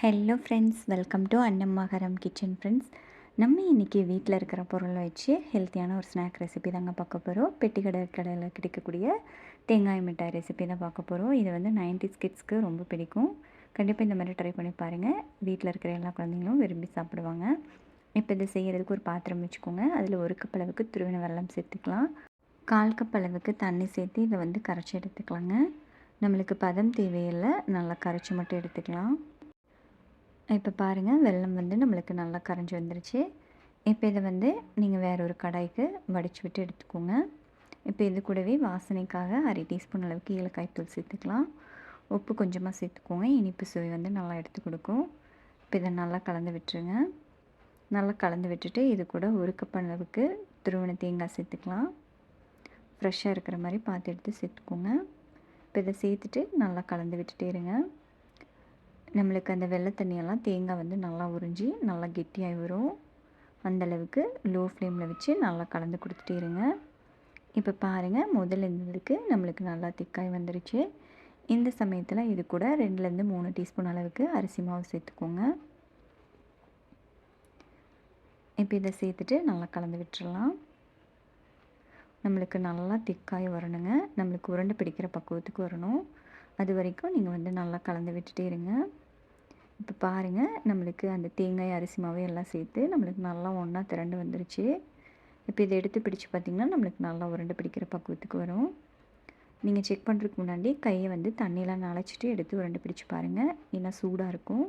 Hello friends welcome to அன்னம்மாகரம் kitchen friends நம்ம இன்றைக்கி வீட்டில் இருக்கிற பொருளை வச்சு ஹெல்த்தியான ஒரு ஸ்நாக் ரெசிபி தாங்க பார்க்க போகிறோம் பெட்டி கடை கடையில் கிடைக்கக்கூடிய தேங்காய் மிட்டாய் ரெசிபி தான் பார்க்க போகிறோம் இது வந்து நைன்டி கிட்ஸ்க்கு ரொம்ப பிடிக்கும். கண்டிப்பாக இந்த மாதிரி ட்ரை பண்ணி பாருங்கள் வீட்டில் இருக்கிற எல்லா குழந்தைங்களும் விரும்பி சாப்பிடுவாங்க. இப்போ இதை செய்கிறதுக்கு ஒரு பாத்திரம் வச்சுக்கோங்க. அதில் ஒரு கப் அளவுக்கு துருவின வெள்ளம் சேர்த்துக்கலாம். கால் கப் அளவுக்கு தண்ணி சேர்த்து இதை வந்து கரைச்சி எடுத்துக்கலாங்க. நம்மளுக்கு பதம் தேவையில்லை. நல்லா கரைச்சி மட்டும் எடுத்துக்கலாம். இப்போ பாருங்கள் வெள்ளம் வந்து நம்மளுக்கு நல்லா கரைஞ்சி வந்துருச்சு. இப்போ இதை வந்து நீங்கள் வேற ஒரு கடாய்க்கு வடித்து விட்டு எடுத்துக்கோங்க. இப்போ இது கூடவே வாசனைக்காக அரை டீஸ்பூன் அளவுக்கு ஏலக்காய் தூள் சேர்த்துக்கலாம். உப்பு கொஞ்சமாக சேர்த்துக்கோங்க. இனிப்பு சுவை வந்து நல்லா எடுத்து கொடுக்கும். இப்போ இதை நல்லா கலந்து விட்டுருங்க. நல்லா கலந்து விட்டுட்டு இது கூட ஒரு கப் அளவுக்கு துருவன தேங்காய் சேர்த்துக்கலாம். ஃப்ரெஷ்ஷாக இருக்கிற மாதிரி பார்த்து எடுத்து சேர்த்துக்கோங்க. இப்போ இதை சேர்த்துட்டு நல்லா கலந்து விட்டுட்டே இருங்க. நம்மளுக்கு அந்த வெள்ளை தண்ணியெல்லாம் தேங்காய் வந்து நல்லா உறிஞ்சி நல்லா கெட்டியாகி வரும். அந்தளவுக்கு லோ ஃப்ளேமில் வச்சு நல்லா கலந்து கொடுத்துட்டே இருங்க. இப்போ பாருங்கள் முதல்ல இருந்ததுக்கு நம்மளுக்கு நல்லா திக்காய் வந்துருச்சு. இந்த சமயத்தில் இது கூட ரெண்டுலேருந்து மூணு டீஸ்பூன் அளவுக்கு அரிசி மாவு சேர்த்துக்கோங்க. இப்போ இதை சேர்த்துட்டு நல்லா கலந்து விட்டுடலாம் நம்மளுக்கு நல்லா திக்காய் வரணுங்க. நம்மளுக்கு உருண்டை பிடிக்கிற பக்குவத்துக்கு வரணும். அது வரைக்கும் நீங்கள் வந்து நல்லா கலந்து விட்டுட்டே இருங்க. இப்போ பாருங்கள் நம்மளுக்கு அந்த தேங்காய் அரிசி மாவு எல்லாம் சேர்த்து நம்மளுக்கு நல்லா ஒன்றா திரண்டு வந்துருச்சு. இப்போ இதை எடுத்து பிடிச்சி பார்த்திங்கன்னா நம்மளுக்கு நல்லா உருண்டை பிடிக்கிற பக்குவத்துக்கு வரும். நீங்கள் செக் பண்ணுறதுக்கு முன்னாடி கையை வந்து தண்ணியெலாம் நனைச்சிட்டு எடுத்து உருண்டை பிடிச்சி பாருங்கள் ஏன்னா சூடாக இருக்கும்.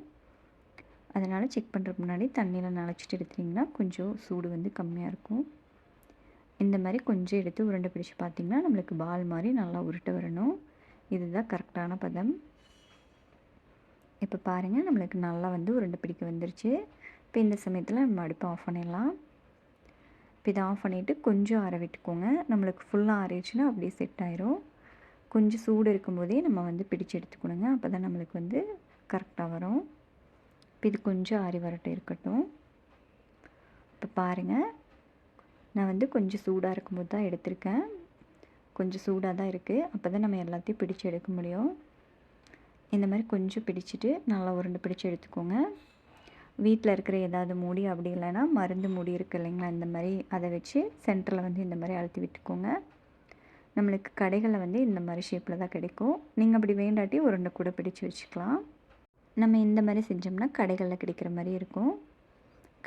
அதனால் செக் பண்ணுறதுக்கு முன்னாடி தண்ணியில் நனைச்சிட்டு எடுத்திங்கன்னா கொஞ்சம் சூடு வந்து கம்மியாக இருக்கும். இந்த மாதிரி கொஞ்சம் எடுத்து உருண்டை பிடிச்சி பார்த்திங்கன்னா நம்மளுக்கு பால் மாதிரி நல்லா உருட்டை வரணும். இதுதான் கரெக்டான பதம். இப்போ பாருங்கள் நம்மளுக்கு நல்லா வந்து உருண்டை பிடிக்க வந்துருச்சு. இப்போ இந்த சமயத்தில் நம்ம அடுப்பை ஆஃப் பண்ணிடலாம். இப்போ இதை ஆஃப் பண்ணிவிட்டு கொஞ்சம் ஆற விட்டுக்கோங்க. நம்மளுக்கு ஃபுல்லாக ஆறிடுச்சுன்னா அப்படியே செட் ஆயிரும். கொஞ்சம் சூடு இருக்கும்போதே நம்ம வந்து பிடிச்சு எடுத்துக்கணுங்க. அப்போ தான் நம்மளுக்கு வந்து கரெக்டாக வரும். இப்போ இது கொஞ்சம் ஆறி வரட்டும் இருக்கட்டும். இப்போ பாருங்கள் நான் வந்து கொஞ்சம் சூடாக இருக்கும்போது தான் எடுத்திருக்கேன். கொஞ்சம் சூடாக தான் இருக்குது அப்போ தான் நம்ம எல்லாத்தையும் பிடிச்சு எடுக்க முடியும். இந்த மாதிரி கொஞ்சம் பிடிச்சிட்டு நல்லா உருண்டு பிடிச்சி எடுத்துக்கோங்க. வீட்டில் இருக்கிற ஏதாவது மூடி அப்படி இல்லைன்னா மருந்து மூடி இருக்குது இல்லைங்களா இந்த மாதிரி அதை வச்சு சென்டரில் வந்து இந்த மாதிரி அழுத்தி விட்டுக்கோங்க. நம்மளுக்கு கடைகளில் வந்து இந்த மாதிரி ஷேப்பில் தான் கிடைக்கும். நீங்கள் அப்படி வேண்டாட்டி உருண்டை கூட பிடிச்சி வச்சுக்கலாம். நம்ம இந்த மாதிரி செஞ்சோம்னா கடைகளில் கிடைக்கிற மாதிரி இருக்கும்.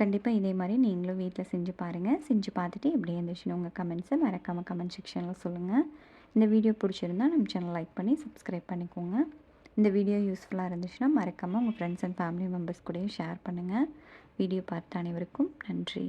கண்டிப்பாக இதே மாதிரி நீங்களும் வீட்டில் செஞ்சு பாருங்கள் செஞ்சு பார்த்துட்டு எப்படி இருந்துச்சுன்னு உங்கள் கமெண்ட்ஸை மறக்காமல் கமெண்ட் செக்ஷனில் சொல்லுங்கள் இந்த வீடியோ பிடிச்சிருந்தா நம்ம சேனல் லைக் பண்ணி சப்ஸ்கிரைப் பண்ணிக்கோங்க. இந்த வீடியோ யூஸ்ஃபுல்லாக இருந்துச்சுன்னா மறக்காமல் உங்கள் ஃப்ரெண்ட்ஸ் அண்ட் ஃபேமிலி மெம்பர்ஸ் கூடயும் ஷேர் பண்ணுங்கள் வீடியோ பார்த்த அனைவருக்கும் நன்றி.